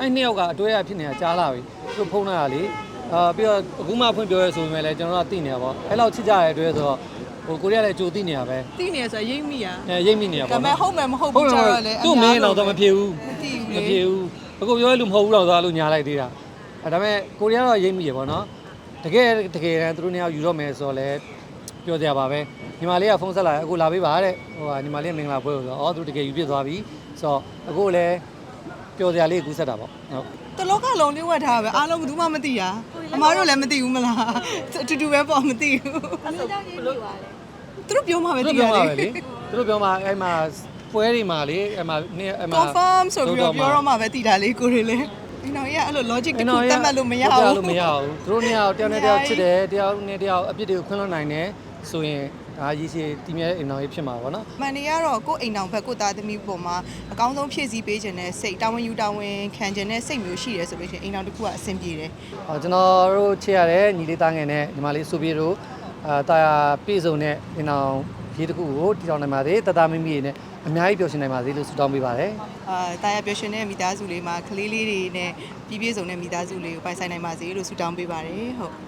အဲ့နှစ်ယောက်ကအတွဲရဖြစ်နေတာကြားလာပြီသူတို့ဖုန်းလာတာလေအာပြီးတော့အခုမှဖွင့်ပြောရဲဆိုပေမဲ့လည်းကျွန်တော်တို့ကသိနေတာပေါ့အဲ့လောက်ချစ်ကြတဲ့အတွဲဆိုတော့ဟိုကိုရီးယားလည်းကြိုသိနေတာပဲသိနေရဆိုရိပ်မိရအဲရိပ်မိနေတာဒါပေါ့ပေမဲ့နော်ဟုတ်မယ်မဟုတ်ဟုတ်ဘူးတယ်ကြဟုတ်တော့တယ်လေသူ့မင်းတော့တော့မဖြစ်ဘူးမသိမဘူးဖြလေေဘူးအခုပြောရလို့မဟုတ်ဘူးတော့သွားလို့ညာလိုက်သေးတာအဲဒါပေမဲ့ကိုရီးယားတော့ရိပ်မိရပေါ့နော်တကယ်တကယ်တမ်းသူတို့နှစ်ယောက်ယူတော့မယ်ဆိုတော့လဲပြောကြပါပဲညီမလေးကဖုန်းဆက်လာတယ်အခုလာပေးပါတဲ့ဟိုဟာညီမလေးကမင်္ဂလာပွဲကိုဆိုတော့အော်သူတကယ်ယူပြစ်သွားပြီဆိုတော့အခုလည်း ပြောစရာလေးကူးဆက်တာပေါ့ဟုတ်တလောကလုံးလေးဝတ်ထားပဲအားလုံးဘယ်သူမှမသိရအမားတို့လည်းမသိဘူးမလားအတူတူပဲပေါ့မသိဘူးအဲ့ဒါကြောင့်ရေးလို့ပါလေသူတို့ပြောမှပဲသူသိတို့ရပြောလေမှာပဲလေသူတို့ပြောမှာအဲ့မှာပွဲတွေမှာလေအဲ့မှာနေ့အဲ့မှာ confirm ဆိုပြီးတော့ပြောတော့မှပဲသိတာလေကိုရီလေဒီနောက်ရအဲ့လို logic တစ်ခုတတ်မှတ်လို့မရတတ်ဘူးလို့မရဘူးသူတို့နှစ်ယောက်တယောက်နဲ့တယောက်ချစ်တယ်တယောက်နဲ့တယောက်အပြစ်တွေကိုခွင့်လွှတ်နိုင်တယ် ဆိုရင်ဒါရည်ရှိတီးမြဲအိမ်တော်ကြီးဖြစ်မှာပေါ့နော်မန်နေကတော့ကိုယ့်အိမ်တော်ဘက်ကိုယ့်သားသမီးပေါ်မှာအကောင်းဆုံးဖြည့်ဆည်းပေးခြင်းနဲ့စိတ်တာဝန်ယူတာဝန်ခံခြင်းနဲ့စိတ်မျိုးရှိတယ်ဆိုလို့ရှိရင်အိမ်တော်တစ်ခုကအဆင်ပြေတယ်ဟောကျွန်တော်တို့ချစ်ရတဲ့ညီလေးသားငယ်နဲ့ညီမလေးဆိုပြေတို့အာတာယာပြည့်စုံတဲ့အိမ်တော်ရေးတစ်ခုကိုတည်ထောင်နိုင်ပါစေတသားမိမိတွေနဲ့အများကြီးပျော်ရွှင်နိုင်ပါစေလို့ဆုတောင်းပေးပါတယ်အာတာယာပျော်ရွှင်တဲ့မိသားစုလေးမှာကလေးလေးတွေနဲ့ပြည့်ပြည့်စုံတဲ့မိသားစုလေးကိုပိုင်ဆိုင်နိုင်ပါစေလို့ဆုတောင်းပေးပါတယ်ဟုတ်